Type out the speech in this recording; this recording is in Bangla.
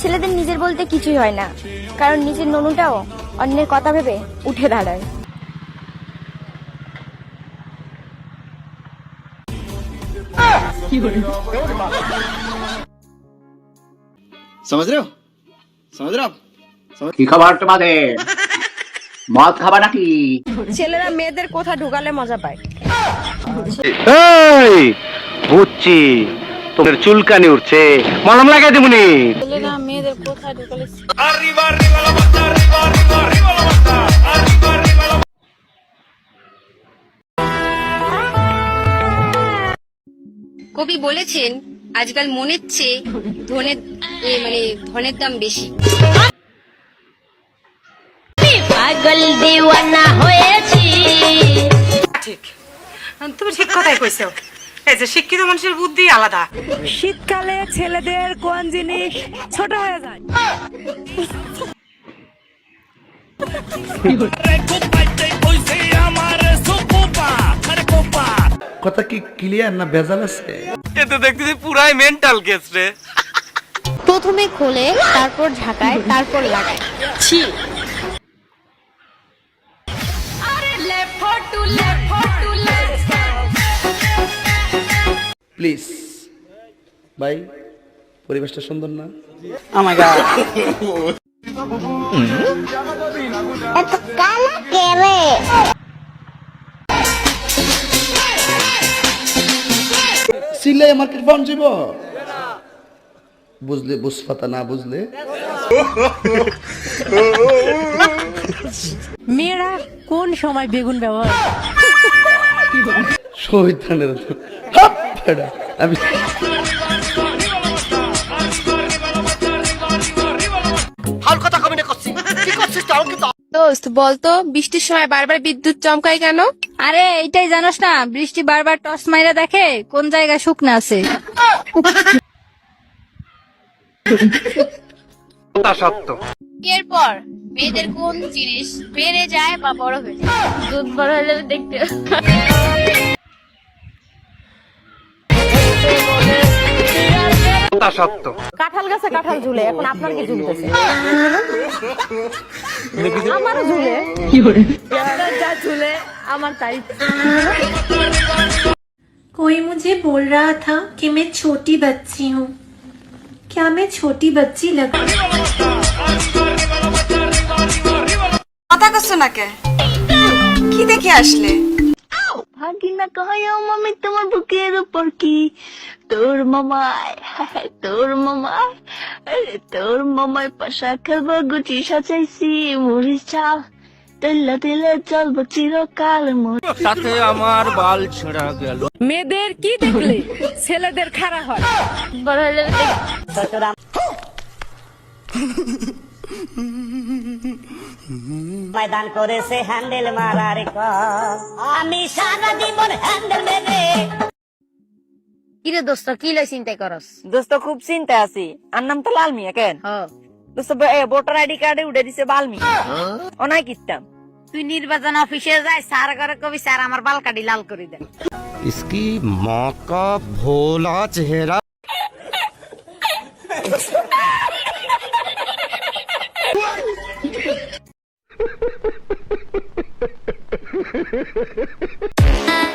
ছেলেদের নিজের বলতে কিছুই হয় না কারণ নিজের ননুটাও অন্যের কথা ভেবে উঠে দাঁড়ায় समझ रहे हो समझ रहे हो आप কি খাবার তোমাদের মদ খাবা নাকি ছেলেরা মেয়েদের কোথা ঢুকালে মজা পায় এই বুঝছি তোদের চুলকানি উঠছে। মলম লাগাই দেবনি মেয়েদের কবি বলেছেন আজকাল মনের চেয়ে ধনের মানে ধনের দাম বেশি। পাগল দিওয়ানা হয়েছি। ঠিক। তুমি ঠিক কথাই কইছো। এই যে শিক্ষিত মানুষের বুদ্ধি আলাদা। শীতকালে ছেলেদের কোন জিনিস ছোট হয়ে যায়। কথা কি ক্লিয়ার না ভেজাল আছে? প্রথমে খোলে তারপর ঝাঁকায় তারপর লাগায়। ছি প্লিজ ভাই পরিবেশটা সুন্দর না? এত কালা সিলাই মার্কেট পাউন যাব বুঝলে বুঝপাতা না বুঝলে? মেয়েরা কোন সময় বেগুন ব্যবহার শহীদানের আমি দোস্ত বলতো বৃষ্টির সময় বারবার বিদ্যুৎ চমকায় কেন? আরে এইটাই জানোস না বৃষ্টি বারবার টস মাইরা দেখে কোন জায়গায় শুকনো আছে। তা সত্য। মেয়েদের কোন জিনিস বেড়ে যায় বা বড় হয়ে যায়? দুধ বড় হলে দেখতে সত্য কাঁঠাল গাছে কাঁঠাল ঝুলে এখন আপনার কি ঝুলতেছে আমারও ঝুলে আপনার যা ঝুলে আমার তাই कोई मुझे बोल रहा था कि मैं छोटी बच्ची हूँ क्या मैं छोटी बच्ची लग কথা কচ্ছে না কে কি দেখে আসলে ভাগিনা কহায় মামি তোমার বুকের উপর কি? তোর মামায় তোর মামায় আরে তোর মামায় পাশা খেলব গুচি সাজাইছি মুড়ি চাল। তেলা তেলে চলবো চিরকাল মোর মেয়েদের কি দেখলে? ছেলেদের খারাপ হয়। বড় হলে ময়দান করেছে হ্যান্ডেল মারার কল আমি সারা জীবন হ্যান্ডেল মেরে কিরে দোস্ত কি লই চিন্তাই করস দোস্ত খুব চিন্তা আছি আর নাম তো লাল মিয়া কেন হ দোস্ত ভোটার আইডি কার্ডে উঠে দিছে বাল মিয়া অনাই কিতাম তুই নির্বাচন অফিসে যাই স্যার করে কবি স্যার আমার বাল কাটি লাল করে দেন इसकी माँ का भोला चेहरा Ha